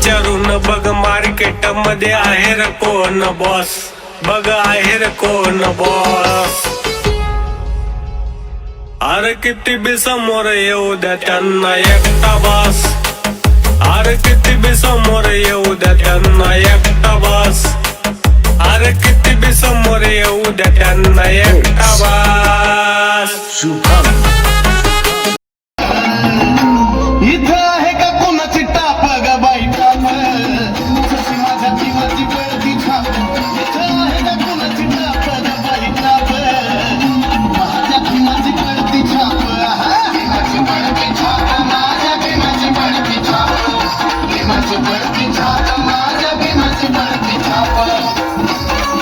विचारून बघ मार्केटमध्ये आहे रे कोण बॉस बघ आहे कोण बॉस अरे किती बी समोर येऊ द्या त्यांना एकटा बॉस अरे किती बी समोर येऊ द्या त्यांना एकटा बॉस की छा कमा जब मस्ता की छाप।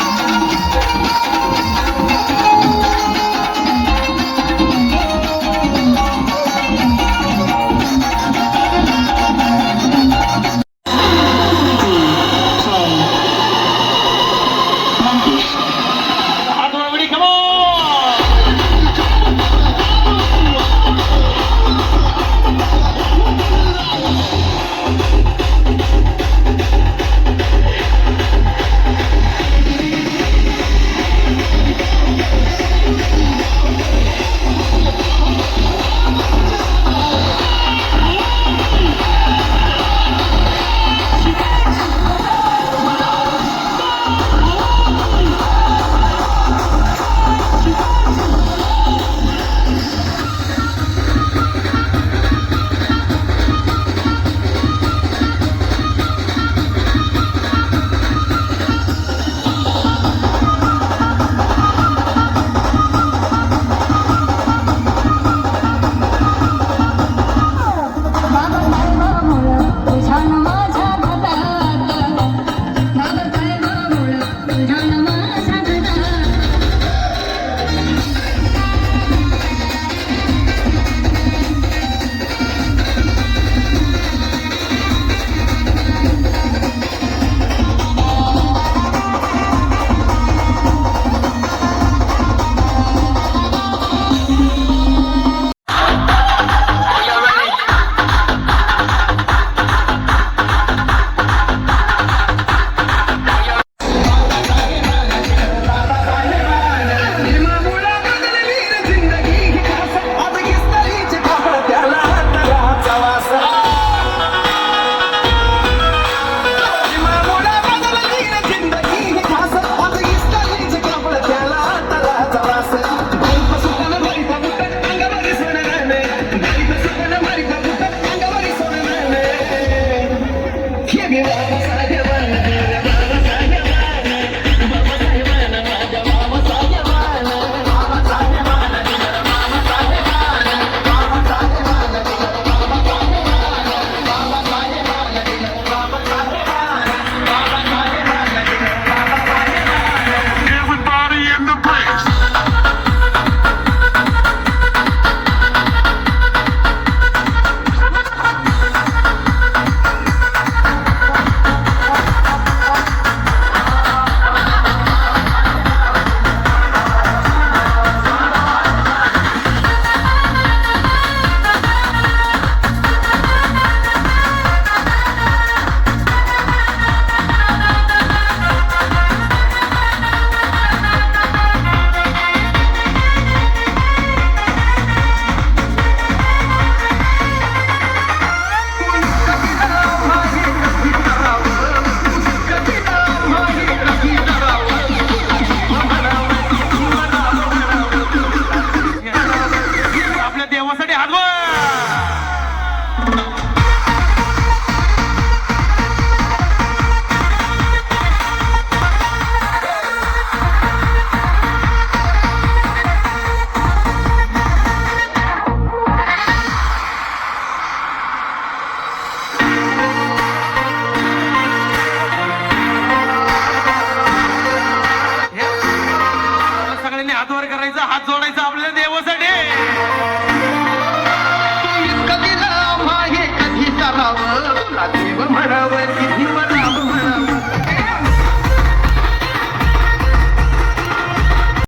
हात जोडायचा आपल्याला